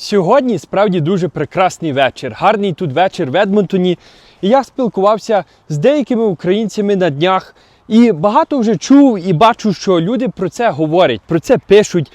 Сьогодні справді дуже прекрасний вечір. Гарний тут вечір в Едмонтоні. І я спілкувався з деякими українцями на днях. І багато вже чув і бачу, що люди про це говорять, про це пишуть.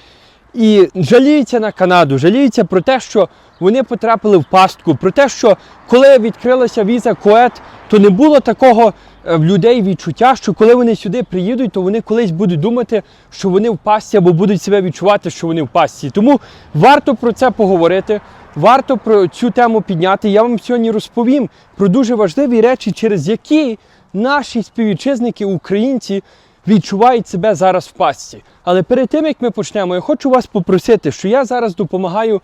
І жаліються на Канаду, жаліються про те, що вони потрапили в пастку, про те, що коли відкрилася віза Коет, то не було такого в людей відчуття, що коли вони сюди приїдуть, то вони колись будуть думати, що вони в пастці або будуть себе відчувати, що вони в пастці. Тому варто про це поговорити, варто про цю тему підняти. Я вам сьогодні розповім про дуже важливі речі, через які наші співвітчизники, українці, відчувають себе зараз в пастці. Але перед тим як ми почнемо, я хочу вас попросити, що я зараз допомагаю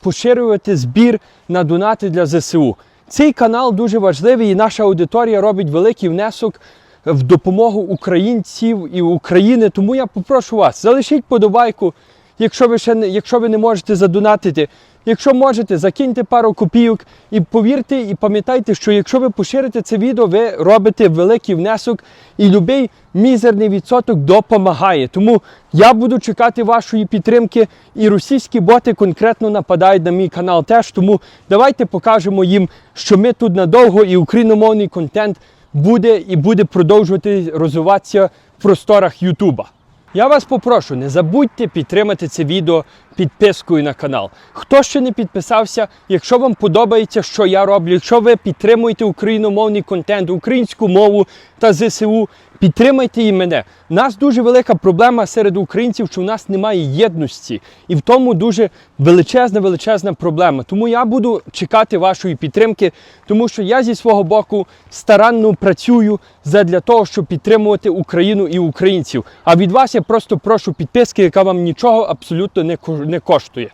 поширювати збір на донати для ЗСУ. Цей канал дуже важливий, і наша аудиторія робить великий внесок в допомогу українців і України. Тому я попрошу вас, залишіть подобайку, якщо ви ще не, якщо ви не можете задонатити. Якщо можете, закиньте пару копійок і повірте, і пам'ятайте, що якщо ви поширите це відео, ви робите великий внесок, і будь-який мізерний відсоток допомагає. Тому я буду чекати вашої підтримки. І російські боти конкретно нападають на мій канал теж. Тому давайте покажемо їм, що ми тут надовго і україномовний контент буде і буде продовжувати розвиватися в просторах Ютуба. Я вас попрошу, не забудьте підтримати це відео підпискою на канал. Хто ще не підписався, якщо вам подобається, що я роблю, якщо ви підтримуєте україномовний контент, українську мову та ЗСУ, підтримайте і мене. У нас дуже велика проблема серед українців, що у нас немає єдності. І в тому дуже величезна, величезна проблема. Тому я буду чекати вашої підтримки, тому що я зі свого боку старанно працюю задля того, щоб підтримувати Україну і українців. А від вас я просто прошу підписки, яка вам нічого абсолютно не коштує.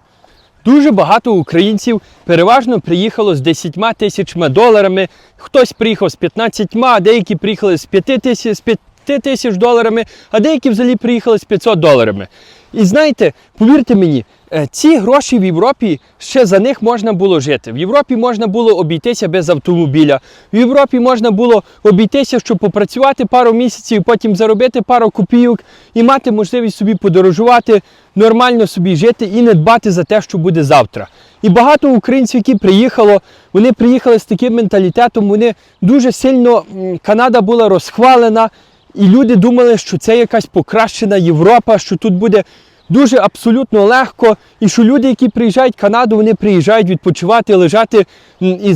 Дуже багато українців переважно приїхало з 10 тисячами доларами. Хтось приїхав з 15, а деякі приїхали з 5 тисяч, з 5 тисяч доларами, а деякі взагалі приїхали з 500 доларами. І знаєте, повірте мені, ці гроші в Європі ще за них можна було жити. В Європі можна було обійтися без автомобіля. В Європі можна було обійтися, щоб попрацювати пару місяців, потім заробити пару копійок і мати можливість собі подорожувати, нормально собі жити і не дбати за те, що буде завтра. І багато українців, які приїхало, вони приїхали з таким менталітетом. Вони дуже сильно Канада була розхвалена. І люди думали, що це якась покращена Європа, що тут буде дуже абсолютно легко, і що люди, які приїжджають в Канаду, вони приїжджають відпочивати, лежати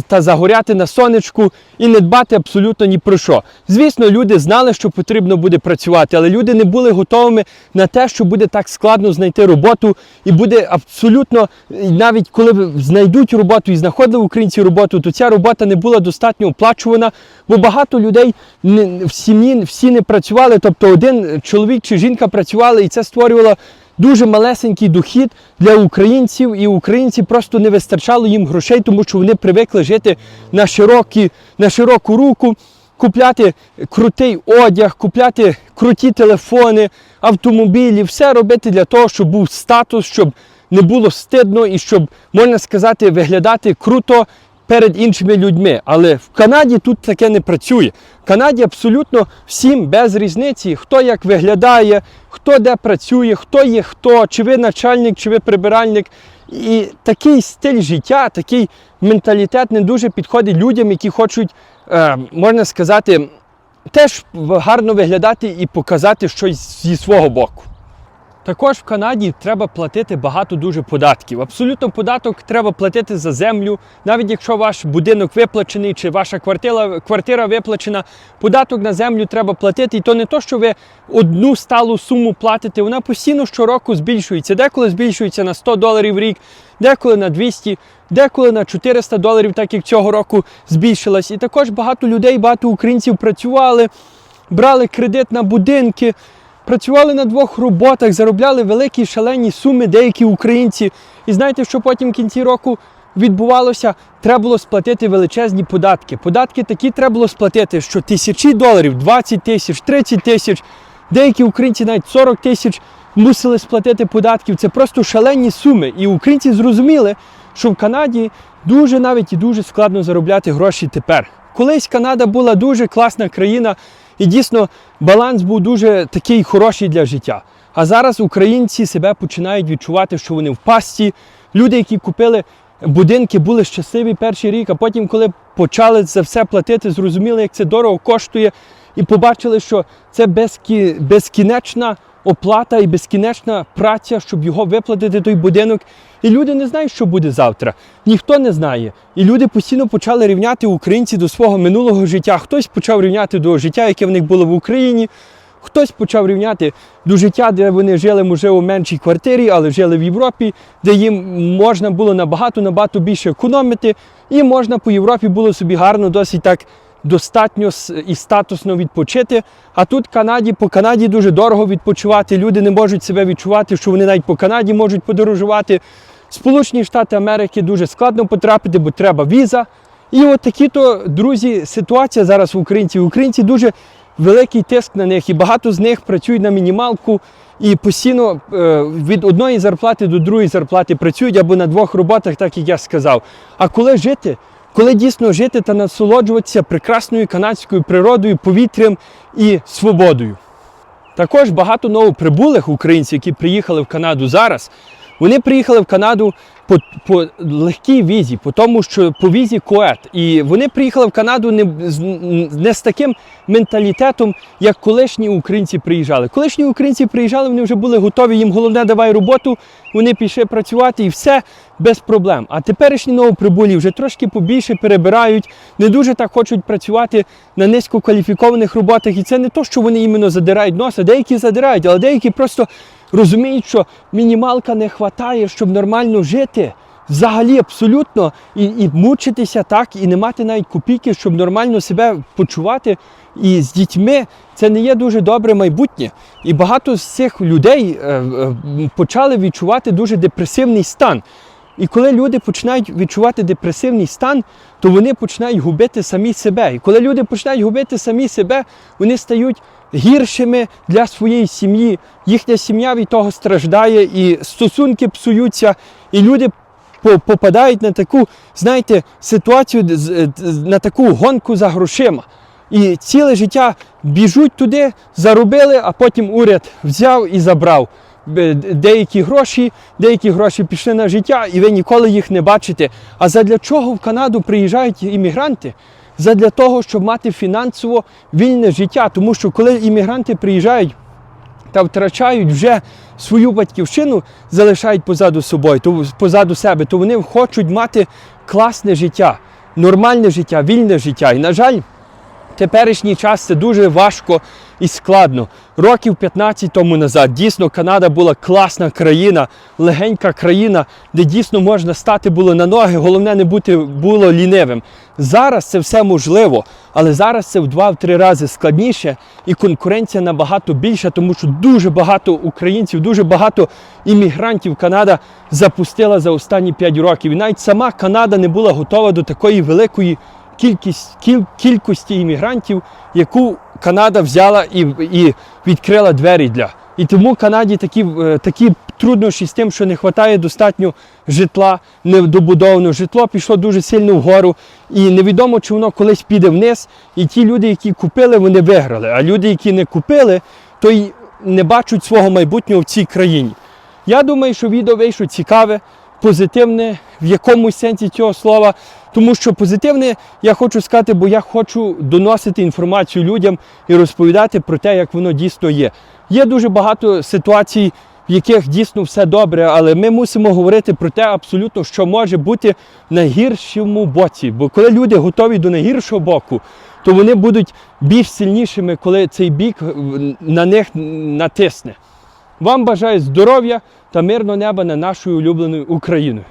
та загоряти на сонечку і не дбати абсолютно ні про що. Звісно, люди знали, що потрібно буде працювати, але люди не були готовими на те, що буде так складно знайти роботу, і буде абсолютно, навіть коли знайдуть роботу і знаходили українці роботу, то ця робота не була достатньо оплачувана, бо багато людей не- в сім'ї всі не працювали, тобто один чоловік чи жінка працювали, і це створювало дуже малесенький дохід для українців, і українці просто не вистачало їм грошей, тому що вони привикли жити на, широкі, на широку руку, купляти крутий одяг, купляти круті телефони, автомобілі, все робити для того, щоб був статус, щоб не було стидно і щоб, можна сказати, виглядати круто перед іншими людьми. Але в Канаді тут таке не працює. В Канаді абсолютно всім без різниці, хто як виглядає, хто де працює, хто є хто, чи ви начальник, чи ви прибиральник. І такий стиль життя, такий менталітет не дуже підходить людям, які хочуть, е, можна сказати, теж гарно виглядати і показати щось зі свого боку. Також в Канаді треба платити багато дуже податків. Абсолютно податок треба платити за землю, навіть якщо ваш будинок виплачений чи ваша квартира, квартира виплачена, податок на землю треба платити. І то не то, що ви одну сталу суму платите, вона постійно щороку збільшується. Деколи збільшується на 100 доларів в рік, деколи на 200, деколи на 400 доларів, так як цього року збільшилась. І також багато людей, багато українців працювали, брали кредит на будинки. Працювали на двох роботах, заробляли великі шалені суми деякі українці. І знаєте, що потім в кінці року відбувалося? Треба було сплатити величезні податки. Податки такі треба було сплатити, що тисячі доларів, 20 тисяч, 30 тисяч. Деякі українці навіть 40 тисяч мусили сплатити податків. Це просто шалені суми. І українці зрозуміли, що в Канаді дуже навіть і дуже складно заробляти гроші тепер. Колись Канада була дуже класна країна, і дійсно баланс був дуже такий хороший для життя. А зараз українці себе починають відчувати, що вони в пасті, Люди, які купили будинки, були щасливі перший рік, а потім, коли почали за все платити, зрозуміли, як це дорого коштує, і побачили, що це безкі, безкінечна оплата і безкінечна праця, щоб його виплатити той будинок. І люди не знають, що буде завтра. Ніхто не знає. І люди постійно почали рівняти українці до свого минулого життя. Хтось почав рівняти до життя, яке в них було в Україні. Хтось почав рівняти до життя, де вони жили, можливо, в меншій квартирі, але жили в Європі, де їм можна було набагато набагато більше економити, і можна по Європі було собі гарно, досить так достатньо і статусно відпочити. А тут Канаді, по Канаді дуже дорого відпочивати. Люди не можуть себе відчувати, що вони навіть по Канаді можуть подорожувати. Сполучені Штати Америки дуже складно потрапити, бо треба віза. І от такі то, друзі, ситуація зараз в українців. Українці дуже великий тиск на них, і багато з них працюють на мінімалку і постійно е, від одної зарплати до другої зарплати працюють або на двох роботах, так як я сказав. А коли жити? Коли дійсно жити та насолоджуватися прекрасною канадською природою, повітрям і свободою. Також багато новоприбулих українців, які приїхали в Канаду зараз, вони приїхали в Канаду по, по легкій візі, по тому, що по візі коет. І вони приїхали в Канаду не, не з таким менталітетом, як колишні українці приїжджали. Колишні українці приїжджали, вони вже були готові, їм головне давай роботу, вони пішли працювати і все без проблем. А теперішні новоприбулі вже трошки побільше перебирають, не дуже так хочуть працювати на низькокваліфікованих роботах. І це не то, що вони іменно задирають носа, деякі задирають, але деякі просто розуміють, що мінімалка не вистачає, щоб нормально жити. Взагалі абсолютно і, і мучитися так, і не мати навіть копійки, щоб нормально себе почувати. І з дітьми це не є дуже добре майбутнє. І багато з цих людей е, е, почали відчувати дуже депресивний стан. І коли люди починають відчувати депресивний стан, то вони починають губити самі себе. І коли люди починають губити самі себе, вони стають гіршими для своєї сім'ї. Їхня сім'я від того страждає, і стосунки псуються, і люди попадають на таку, знаєте, ситуацію, на таку гонку за грошима. І ціле життя біжуть туди, заробили, а потім уряд взяв і забрав. Деякі гроші, деякі гроші пішли на життя, і ви ніколи їх не бачите. А задля чого в Канаду приїжджають іммігранти? Задля того, щоб мати фінансово вільне життя. Тому що коли іммігранти приїжджають та втрачають вже свою батьківщину, залишають позаду собою, то позаду себе, то вони хочуть мати класне життя, нормальне життя, вільне життя. І, на жаль, теперішній час це дуже важко і складно. Років 15 тому назад дійсно Канада була класна країна, легенька країна, де дійсно можна стати було на ноги, головне не бути було лінивим. Зараз це все можливо, але зараз це в 2-3 рази складніше і конкуренція набагато більша, тому що дуже багато українців, дуже багато іммігрантів Канада запустила за останні 5 років. І навіть сама Канада не була готова до такої великої кількість, кіль, кількості іммігрантів, яку Канада взяла і, і відкрила двері для. І тому Канаді такі, е, такі труднощі з тим, що не вистачає достатньо житла, недобудовано. Житло пішло дуже сильно вгору, і невідомо, чи воно колись піде вниз. І ті люди, які купили, вони виграли. А люди, які не купили, то й не бачать свого майбутнього в цій країні. Я думаю, що відео вийшло цікаве, позитивне в якомусь сенсі цього слова. Тому що позитивне я хочу сказати, бо я хочу доносити інформацію людям і розповідати про те, як воно дійсно є. Є дуже багато ситуацій, в яких дійсно все добре, але ми мусимо говорити про те абсолютно, що може бути в найгіршому боці. Бо коли люди готові до найгіршого боку, то вони будуть більш сильнішими, коли цей бік на них натисне. Вам бажаю здоров'я та мирного неба над нашою улюбленою Україною.